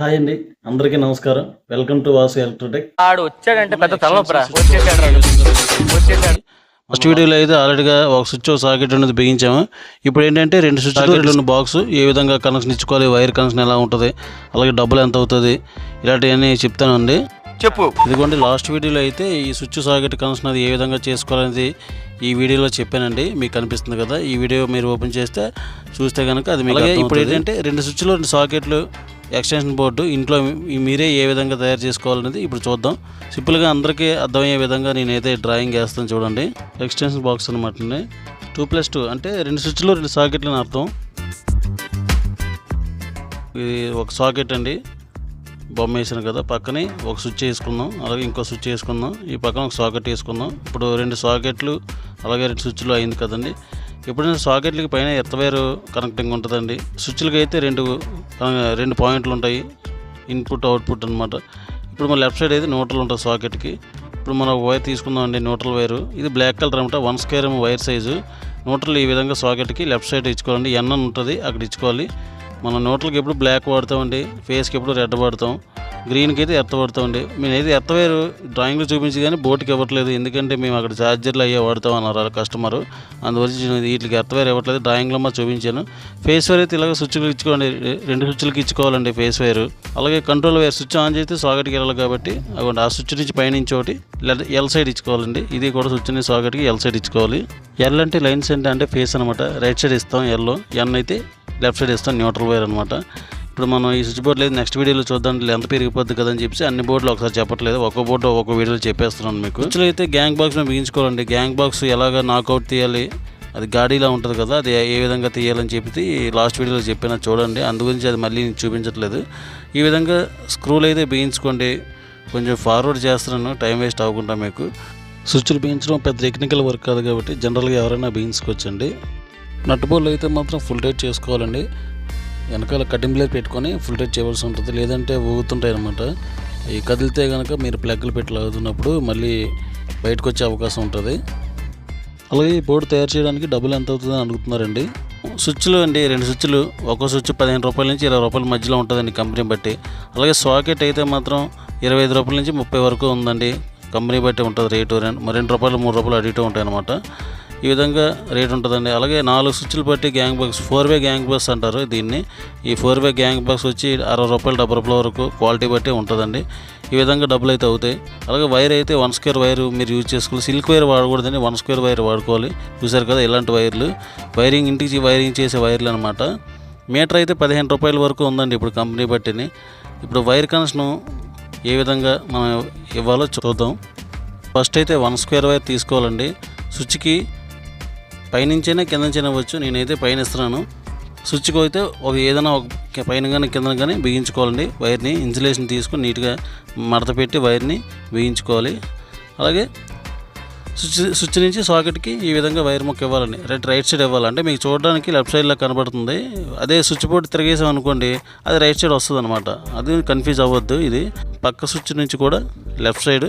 Hi అండి అందరికీ నమస్కారం. వెల్కమ్ టు వాసు ఎలక్ట్రోటెక్ ఆడు వచ్చాడంటే పెద్ద తలనొప్పరా? వచ్చేసాడు ఫస్ట్ వీడియోలో అయితే ఆల్రెడీగా ఒక స్విచ్ సాకెట్ అనేది బిగించాము. ఇప్పుడు ఏంటంటే రెండు స్విచ్ ఉన్న బాక్స్ ఏ విధంగా కనెక్షన్ ఇచ్చుకోవాలి వైర్ కనెక్షన్ ఎలా ఉంటుంది అలాగే డబ్బులు ఎంత అవుతుంది ఇలాంటివన్నీ చెప్తానండి. చెప్పు. ఇదిగోండి లాస్ట్ వీడియోలో అయితే ఈ స్విచ్ సాకెట్ కనెక్షన్ అది ఏ విధంగా చేసుకోవాలనేది ఈ వీడియోలో చెప్పానండి. మీకు కనిపిస్తుంది కదా. ఈ వీడియో మీరు ఓపెన్ చేస్తే చూస్తే కనుక అది మీకు ఇప్పుడు ఏంటంటే రెండు స్విచ్లు రెండు సాకెట్లు ఎక్స్టెన్షన్ బోర్డు ఇంట్లో మీరే ఏ విధంగా తయారు చేసుకోవాలనేది ఇప్పుడు చూద్దాం. సింపుల్గా అందరికీ అర్థమయ్యే విధంగా నేనైతే డ్రాయింగ్ వేస్తాను చూడండి. ఎక్స్టెన్షన్ బాక్స్ అనమాట టూ ప్లస్ టూ అంటే రెండు స్విచ్లు రెండు సాకెట్లు అని అర్థం. ఇది ఒక సాకెట్ అండి. బొమ్మ వేసాను కదా పక్కనే ఒక స్విచ్ వేసుకుందాం అలాగే ఇంకో స్విచ్ వేసుకుందాం ఈ పక్కన ఒక సాకెట్ వేసుకుందాం. ఇప్పుడు రెండు సాకెట్లు అలాగే రెండు స్విచ్లు అయింది కదండి. ఇప్పుడు సాకెట్లకి పైన ఎత్తవేరు కనెక్టింగ్ ఉంటుందండి. స్విచ్లకి అయితే రెండు రెండు పాయింట్లు ఉంటాయి ఇన్పుట్ అవుట్పుట్ అనమాట ఇప్పుడు మన లెఫ్ట్ సైడ్ అయితే న్యూట్రల్ ఉంటుంది సాకెట్కి. ఇప్పుడు మనం వైర్ తీసుకుందాం అండి న్యూట్రల్ వైరు. ఇది బ్లాక్ కలర్ అనమాట వన్ స్క్వేర్ ఏమో వైర్ సైజు. న్యూట్రల్ ఈ విధంగా సాకెట్కి లెఫ్ట్ సైడ్ ఇచ్చుకోవాలండి. ఎన్ అని ఉంటుంది అక్కడ ఇచ్చుకోవాలి. మన నోట్లకి ఎప్పుడు బ్లాక్ వాడతామండి ఫేస్కి ఎప్పుడు రెడ్ వాడతాం గ్రీన్కి అయితే ఎర్త వాడతామండి. మేము అయితే ఎత్తవేరు డ్రాయింగ్లో చూపించి కానీ బోర్డుకి ఇవ్వట్లేదు. ఎందుకంటే మేము అక్కడ ఛార్జర్లు అయ్యే వాడతాం అన్నారు కస్టమర్ అందువల్ల నేను వీటికి ఎత్తవేరు ఇవ్వట్లేదు డ్రాయింగ్లో మా చూపించాను. ఫేస్ వేర్ అయితే ఇలాగ స్విచ్లు ఇచ్చుకోండి రెండు స్విచ్లకి ఇచ్చుకోవాలండి ఫేస్ వేరు అలాగే కంట్రోల్ వేర్ స్విచ్ ఆన్ చేస్తే సాకెట్కి వెళ్ళాలి కాబట్టి అవ్వండి ఆ స్విచ్ నుంచి పైనుంచి ఒకటి ఎల్ సైడ్ ఇచ్చుకోవాలండి. ఇది కూడా స్విచ్ నుంచి సాకెట్కి ఎల్ సైడ్ ఇచ్చుకోవాలి. ఎల్ అంటే లైన్స్ అంటే అంటే ఫేస్ అనమాట రైట్ సైడ్ ఇస్తాం ఎల్లో ఎన్ అయితే లెఫ్ట్ సైడ్ ఇస్తాం న్యూట్రల్ వైర్ అనమాట ఇప్పుడు మనం ఈ స్విచ్ బోర్డు లేదు నెక్స్ట్ వీడియోలో చూద్దాం లెంత్ పెరిగిపోద్ది కదా అని చెప్పి అన్ని బోర్డులు ఒకసారి చెప్పట్లేదు. ఒక బోర్డు ఒక వీడియోలో చెప్పేస్తున్నాను మీకు. స్విచ్లు అయితే గ్యాంగ్ బాక్స్ మీద బిగించుకోవాలండి గ్యాంగ్ బాక్స్ ఎలాగ నాకౌట్ తీయాలి అది గాడీలా ఉంటుంది కదా అది ఏ విధంగా తీయాలని చెప్పి లాస్ట్ వీడియోలో చెప్పిన చూడండి. అందు గురించి అది మళ్ళీ నేను చూపించట్లేదు. ఈ విధంగా స్క్రూలు అయితే బిగించుకోండి. కొంచెం ఫార్వర్డ్ చేస్తున్నాను టైం వేస్ట్ అవ్వకుండా మీకు. స్విచ్లు బిగించడం పెద్ద టెక్నికల్ వర్క్ కాదు కాబట్టి జనరల్గా ఎవరైనా బిగించుకోవచ్చండి. నట్ బోల్ అయితే మాత్రం ఫుల్ టైట్ చేసుకోవాలండి. వెనకాల కటింగ్ బ్లేడ్ పెట్టుకొని ఫుల్ టైట్ చేయవలసి ఉంటుంది. లేదంటే ఊగుతుంటాయి అనమాట ఈ కదిలితే కనుక మీరు ప్లగ్లు పెట్టి మళ్ళీ బయటకు వచ్చే అవకాశం ఉంటుంది. అలాగే ఈ బోర్డు తయారు చేయడానికి డబ్బులు ఎంత అవుతుందని అడుగుతున్నారండి. స్విచ్లు అండి రెండు స్విచ్లు. ఒక్కో స్విచ్ పదిహేను రూపాయల నుంచి ఇరవై రూపాయల మధ్యలో ఉంటుందండి కంపెనీ బట్టి. అలాగే సాకెట్ అయితే మాత్రం ఇరవై ఐదు రూపాయల నుంచి ముప్పై వరకు ఉందండి. కంపెనీ బట్టి ఉంటుంది రేటు. రెండు రెండు రూపాయలు మూడు రూపాయలు అడిగిటూ ఉంటాయి అనమాట ఈ విధంగా రేట్ ఉంటుందండి. అలాగే నాలుగు స్విచ్లు బట్టి gang box four way gang box అంటారు దీన్ని. ఈ ఫోర్ వే గ్యాంగ్ బాక్స్ వచ్చి అరవై రూపాయలు డెబ్బై రూపాయల వరకు క్వాలిటీ బట్టి ఉంటుందండి. ఈ విధంగా డబ్బులు అయితే అవుతాయి. అలాగే వైర్ అయితే వన్ స్క్వేర్ వైర్ మీరు యూజ్ చేసుకోవాలి. సిల్క్ వైర్ వాడకూడదండి. వన్ స్క్వేర్ వైర్ వాడుకోవాలి. చూసారు కదా ఇలాంటి వైర్లు. వైరింగ్ ఇంటికి వైరింగ్ చేసే వైర్లు అనమాట మీటర్ అయితే పదిహేను రూపాయల వరకు ఉందండి ఇప్పుడు కంపెనీ బట్టిని ఇప్పుడు వైర్ కనెక్షన్ ఏ విధంగా మనం ఇవ్వాలో చూద్దాం. ఫస్ట్ అయితే వన్ స్క్వేర్ వైర్ తీసుకోవాలండి. స్విచ్కి పైనుంచైనా కింద నుంచి ఇవ్వచ్చు నేనైతే పైన ఇస్తున్నాను స్విచ్కి అయితే ఒక ఏదైనా ఒక పైన కానీ కింద కానీ బిగించుకోవాలండి. వైర్ని ఇన్సులేషన్ తీసుకొని నీట్గా మడత పెట్టి వైర్ని బిగించుకోవాలి. అలాగే స్విచ్ స్విచ్ నుంచి సాకెట్కి ఈ విధంగా వైర్ ముక్క ఇవ్వాలని రైట్ రైట్ సైడ్ ఇవ్వాలంటే మీకు చూడడానికి లెఫ్ట్ సైడ్లో కనబడుతుంది. అదే స్విచ్ బోర్డ్ తిరిగేసాం అనుకోండి అది రైట్ సైడ్ వస్తుంది అనమాట అది కన్ఫ్యూజ్ అవ్వద్దు ఇది. పక్క స్విచ్ నుంచి కూడా లెఫ్ట్ సైడ్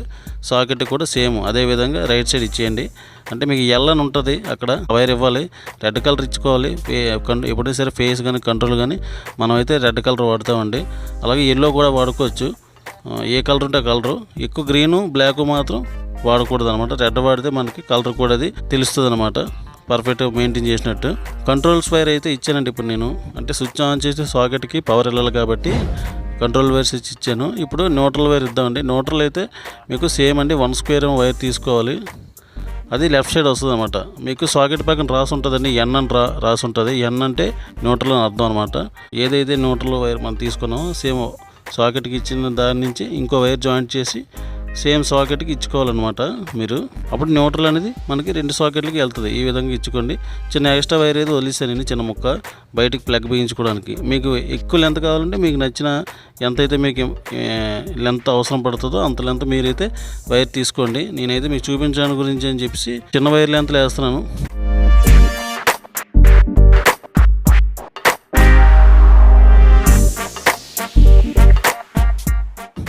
సాకెట్ కూడా సేమ్ అదే విధంగా రైట్ సైడ్ ఇచ్చేయండి. అంటే మీకు ఎల్లని ఉంటుంది అక్కడ వైర్ ఇవ్వాలి రెడ్ కలర్ ఇచ్చుకోవాలి ఎప్పుడైనా సరే ఫేస్ కానీ కంట్రోల్ కానీ మనమైతే రెడ్ కలర్ వాడతామండి. అలాగే ఎల్లో కూడా వాడుకోవచ్చు. ఏ కలర్ ఉంటే కలరు ఎక్కువ గ్రీను బ్లాక్ మాత్రం వాడకూడదు అనమాట రెడ్ వాడితే మనకి కలర్ కూడా అది తెలుస్తుంది అనమాట పర్ఫెక్ట్గా మెయింటైన్ చేసినట్టు. కంట్రోల్స్ వైర్ అయితే ఇచ్చానండి ఇప్పుడు నేను. అంటే స్విచ్ ఆన్ చేసి సాకెట్కి పవర్ వెళ్ళాలి కాబట్టి కంట్రోల్ వైర్స్ ఇచ్చి ఇచ్చాను. ఇప్పుడు న్యూట్రల్ వైర్ ఇద్దామండి. న్యూట్రల్ అయితే మీకు సేమ్ అండి. వన్ స్క్వేర్ వైర్ తీసుకోవాలి. అది లెఫ్ట్ సైడ్ వస్తుంది అనమాట మీకు సాకెట్ పక్కన రాసి ఉంటుందండి. ఎన్ అని రా రాసి ఉంటుంది. ఎన్ అంటే న్యూట్రల్ అని అర్థం అనమాట. ఏదైతే న్యూట్రల్ వైర్ మనం తీసుకున్నామో సేమ్ సాకెట్కి ఇచ్చిన దాని నుంచి ఇంకో వైర్ జాయింట్ చేసి సేమ్ సాకెట్కి ఇచ్చుకోవాలన్నమాట మీరు. అప్పుడు న్యూట్రల్ అనేది మనకి రెండు సాకెట్లకి వెళ్తుంది. ఈ విధంగా ఇచ్చుకోండి. చిన్న ఎక్స్ట్రా వైర్ ఏదో వదిలేసానండి చిన్న ముక్క. బయటికి ప్లగ్ బిగించుకోవడానికి మీకు ఎక్కువ లెంత్ కావాలంటే మీకు నచ్చిన ఎంత అయితే మీకు లెంత్ అవసరం పడుతుందో అంత లెంత్ మీరైతే వైర్ తీసుకోండి. నేనైతే మీకు చూపించడానికి గురించి అని చెప్పేసి చిన్న వైర్ లెంత్లో వేస్తున్నాను.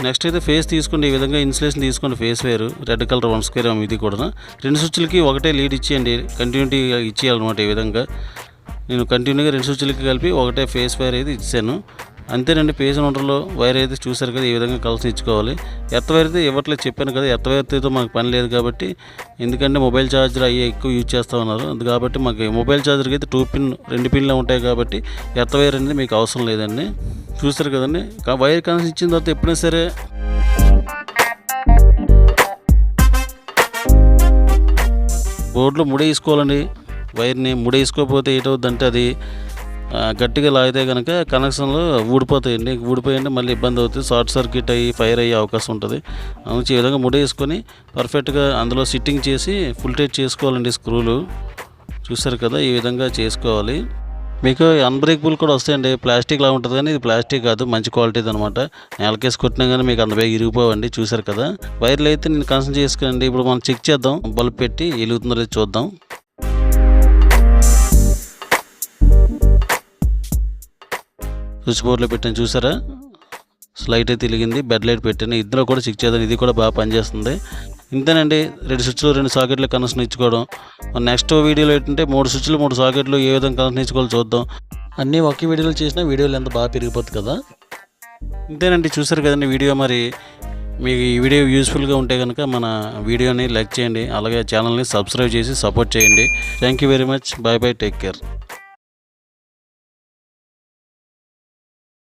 నెక్స్ట్ అయితే ఫేస్ తీసుకోండి ఈ విధంగా ఇన్సులేషన్ తీసుకోండి ఫేస్ వేరు రెడ్ కలర్ వన్ స్క్వేర్ ఇది కూడా రెండు స్విచ్లకి ఒకటే లీడ్ ఇచ్చేయండి కంటిన్యూటీ ఇచ్చేయాలన్నమాట ఈ విధంగా. నేను కంటిన్యూగా రెండు స్విచ్లకి కలిపి ఒకటే ఫేస్ వైర్ అయితే ఇచ్చాను. అంతేనండి పేజ్ నోటర్లో వైర్ అయితే చూసారు కదా ఈ విధంగా కలిసి ఇచ్చుకోవాలి. ఎత్త వైర్ అయితే ఇవ్వట్లేదు చెప్పాను కదా ఎర్త్ వైర్తో మాకు పని లేదు కాబట్టి ఎందుకంటే మొబైల్ ఛార్జర్ అయ్యి ఎక్కువ యూజ్ చేస్తూ ఉన్నారు. అది కాబట్టి మాకు మొబైల్ ఛార్జర్కి అయితే టూ పిన్ రెండు పిన్లు ఉంటాయి కాబట్టి ఎత్త వైర్ అనేది మీకు అవసరం లేదండి. చూసారు కదండి వైర్ కనెక్షన్ ఇచ్చిన తర్వాత ఎప్పుడైనా సరే బోర్డులో ముడేసుకోవాలండి వైర్ని ముడేసుకోకపోతే ఏటవుద్దంటే అది గట్టిగా లాగితే కనుక కనెక్షన్లు ఊడిపోతాయండి. ఊడిపోయండి మళ్ళీ ఇబ్బంది అవుతుంది. షార్ట్ సర్క్యూట్ అయ్యి ఫైర్ అయ్యే అవకాశం ఉంటుంది. అందుకే ఈ విధంగా ముడేసుకొని పర్ఫెక్ట్గా అందులో సిట్టింగ్ చేసి ఫుల్ టైట్ చేసుకోవాలండి స్క్రూలు. చూసారు కదా ఈ విధంగా చేసుకోవాలి. మీకు అన్బ్రేకబుల్ కూడా వస్తాయండి. ప్లాస్టిక్ లా ఉంటుంది కానీ ఇది ప్లాస్టిక్ కాదు మంచి క్వాలిటీది అనమాట నేలకేసి కొట్టినా కానీ మీకు అంత బేగా ఇరిగిపోవండి. చూసారు కదా వైర్లు అయితే నేను కన్సల్ట్ చేసుకోండి ఇప్పుడు మనం చెక్ చేద్దాం. బల్బ్ పెట్టి వెలుగుతుందో లేదో చూద్దాం. స్విచ్ బోర్డులో పెట్టాను చూసారా? లైట్ అయితే వెలిగింది బెడ్ లైట్ పెట్టాను. ఇందులో కూడా చెక్ చేద్దాం ఇది కూడా బాగా పనిచేస్తుంది. ఇంతేనండి రెండు స్విచ్లు రెండు సాకెట్లు కనెక్షన్ ఇచ్చుకోవడం నెక్స్ట్ వీడియోలో ఏంటంటే మూడు స్విచ్లు మూడు సాకెట్లు ఏ విధంగా కనెక్షన్ ఇచ్చుకోవాలో చూద్దాం. అన్నీ ఒకే వీడియోలో చేసినా వీడియోలు ఎంత బాగా పెరిగిపోతుంది కదా. ఇంతేనండి చూసారు కదండి వీడియో మరి. మీకు ఈ వీడియో యూస్ఫుల్గా ఉంటే కనుక మన వీడియోని లైక్ చేయండి అలాగే ఛానల్ని సబ్స్క్రైబ్ చేసి సపోర్ట్ చేయండి. Thank you very much bye bye take care